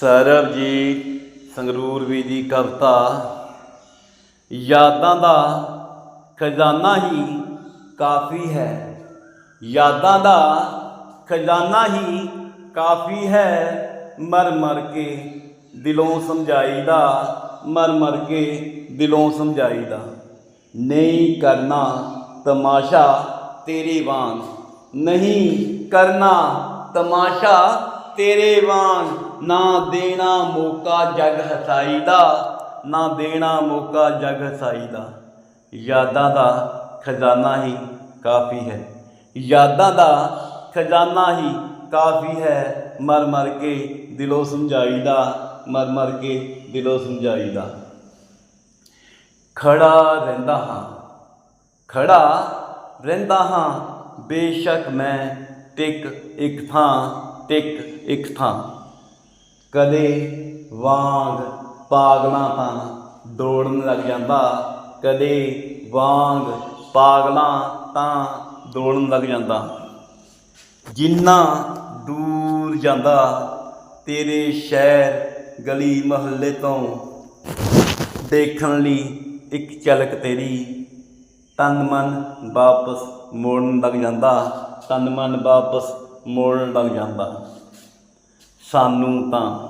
ਸਰਬਜੀਤ ਸੰਗਰੂਰ ਵੀ ਦੀ ਕਵਿਤਾ। ਯਾਦਾਂ ਦਾ ਖਜ਼ਾਨਾ ਹੀ ਕਾਫੀ ਹੈ। ਯਾਦਾਂ ਦਾ ਖਜ਼ਾਨਾ ਹੀ ਕਾਫੀ ਹੈ। ਮਰ ਮਰ ਕੇ ਦਿਲੋਂ ਸਮਝਾਈਦਾ, ਮਰ ਮਰ ਕੇ ਦਿਲੋਂ ਸਮਝਾਈਦਾ। ਨਹੀਂ ਕਰਨਾ ਤਮਾਸ਼ਾ ਤੇਰੇ ਵਾਂਗ, ਨਹੀਂ ਕਰਨਾ ਤਮਾਸ਼ਾ ਤੇਰੇ ਵਾਂਗ ਨਾ ਦੇਣਾ ਮੌਕਾ ਜਗ ਹਸਾਈ ਦਾ, ਨਾ ਦੇਣਾ ਮੌਕਾ ਜਗ ਹਸਾਈ ਦਾ। ਯਾਦਾਂ ਦਾ ਖਜ਼ਾਨਾ ਹੀ ਕਾਫੀ ਹੈ। ਯਾਦਾਂ ਦਾ ਖਜ਼ਾਨਾ ਹੀ ਕਾਫੀ ਹੈ। ਮਰ ਮਰ ਕੇ ਦਿਲੋਂ ਸਮਝਾਈਦਾ ਮਰ ਮਰ ਕੇ ਦਿਲੋਂ ਸਮਝਾਈਦਾ ਖੜਾ ਰਹਿੰਦਾ ਹਾਂ, ਖੜਾ ਰਹਿੰਦਾ ਹਾਂ। ਬੇਸ਼ੱਕ ਮੈਂ ਟਿਕ ਇੱਕ ਥਾਂ ਟਿਕ ਇੱਕ ਥਾਂ। ਕਦੇ ਵਾਂਗ ਪਾਗਲਾਂ ਤਾਂ ਦੌੜਨ ਲੱਗ ਜਾਂਦਾ। ਕਦੇ ਵਾਂਗ ਪਾਗਲਾਂ ਤਾਂ ਦੌੜਨ ਲੱਗ ਜਾਂਦਾ। ਜਿੰਨਾ ਦੂਰ ਜਾਂਦਾ, ਤੇਰੇ ਸ਼ਹਿਰ ਗਲੀ ਮਹੱਲੇ ਤੋਂ ਦੇਖਣ ਲਈ ਇੱਕ ਝਲਕ ਤੇਰੀ। ਤਨ ਮਨ ਵਾਪਸ ਮੋੜਨ ਲੱਗ ਜਾਂਦਾ। ਤਨ ਮਨ ਵਾਪਸ ਮੋੜਨ ਲੱਗ ਜਾਂਦਾ। ਸਾਨੂੰ ਤਾਂ